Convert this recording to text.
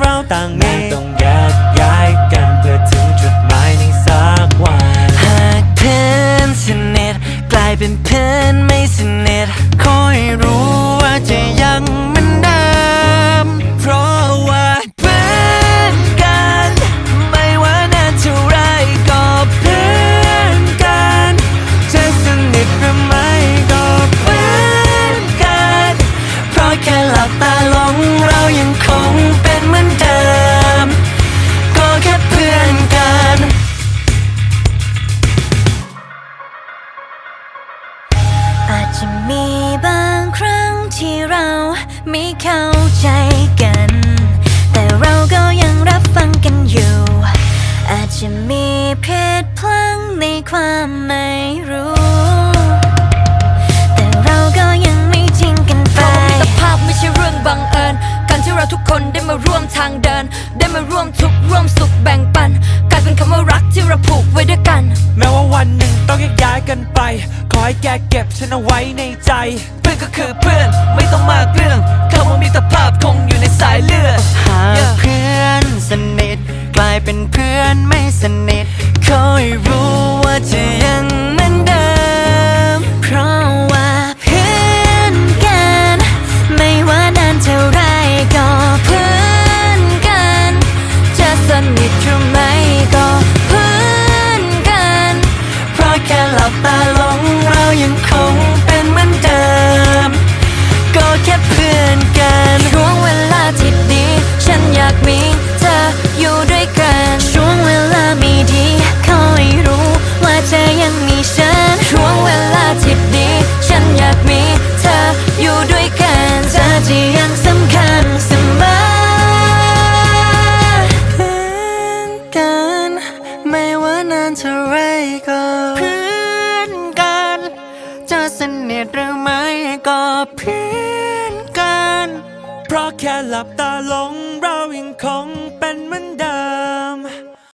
เราต่างมีต้องแยกย้ายกันเพื่อถึงจุดหมายในสักวันหากเพื่อนสนิทกลายเป็นเพื่อนไม่สนิทคอยรู้ว่าจะยังเหมือนเดิมเพราะว่าเพื่อนกัน ไม่ว่านานเท่าไรก็เพื่อนกันจะสนิทหรือไม่ก็เพื่อนกัน เพราะแค่หลับตาลงเรายังค จะมีบางครั้งที่เราไม่เข้าใจกัน แต่เราก็ยังรับฟังกันอยู่ อาจจะมีเพศพลังในความไม่รู้แต่เราก็ยังไม่ทิ้งกันไปมิตรภาพไม่ใช่เรื่องบังเอิญการที่เราทุกคนได้มาร่วมทางเดิน ได้มาร่วม ขอให้แกเก็บฉันเอาไว้ในใจ เพื่อนก็คือเพื่อน ไม่ต้องมากเรื่องคำว่ามิตรภาพคงอยู่ในสายเลือดหากเพื่อนสนิท กลายเป็นเพื่อนไม่สนิทคอยรู้ว่าจะยังเหมือนเดิม เพราะว่าเพื่อนกัน ไม่ว่านานเท่าไรก็เพื่อนกัน จะสนิทหรือไม่ก็เพื่อนกัน เพราะแค่หลับตาลง เร สนิทหรือไม่ก็เพี้ยนกัน เพราะแค่หลับตาลงเรายังคงเป็น